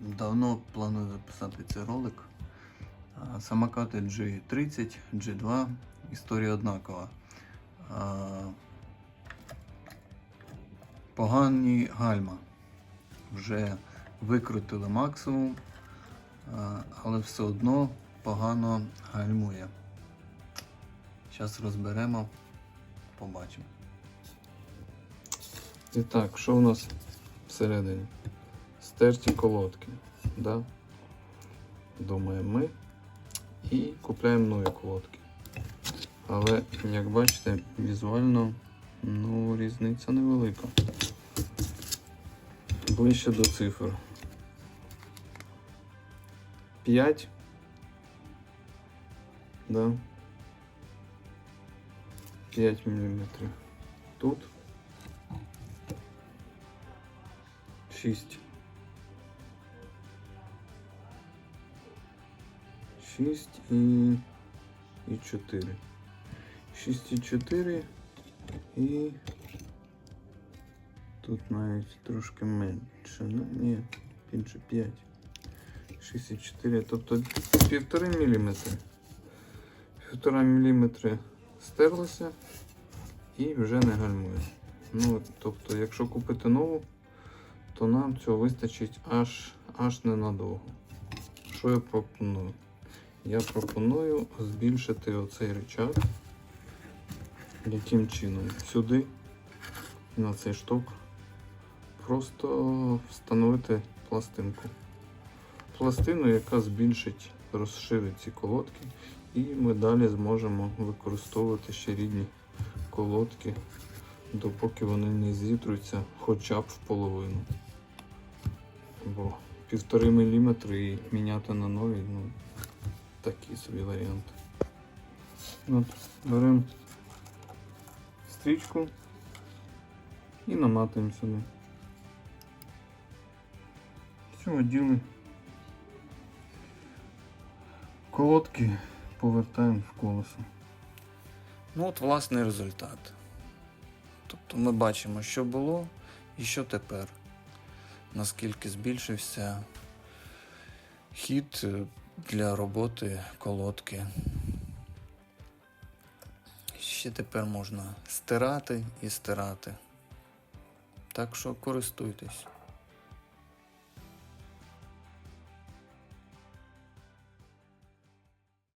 давно планую записати цей ролик. Самокати G30, G2, історія однакова. Погані гальма. Вже викрутили максимум, але все одно погано гальмує. Зараз розберемо, побачимо. І так, що у нас всередині? Стерті колодки. Да? Думаємо ми. І купляємо нові колодки. Але, як бачите, візуально ну, різниця невелика. Ближче до цифр. 5. Да. 5 мм. Тут 6. 6 і, і 4. 6 і 4 і тут навіть трошки менше. Ну, ні, більше 5. 6 і 4, тобто 1,5 мм. 1,5 мм стерлося і вже не гальмує. Ну, тобто, якщо купити нову, то нам цього вистачить аж, аж ненадовго. Що я пропоную? Я пропоную збільшити оцей рычаг. Яким чином? Сюди, на цей шток, просто встановити пластинку. Пластину, яка збільшить, розширить ці колодки, і ми далі зможемо використовувати ще рідні колодки, допоки вони не зітруться хоча б в половину. Бо півтори міліметри і міняти на нові, ну такий собі варіант. От, беремо стрічку і наматуємо сюди. Все, оділи. Колодки повертаємо в колесо. Ну от власний результат. Тобто ми бачимо, що було і що тепер. Наскільки збільшився хід е, для роботи колодки. Ще тепер можна стирати і стирати. Так що користуйтесь.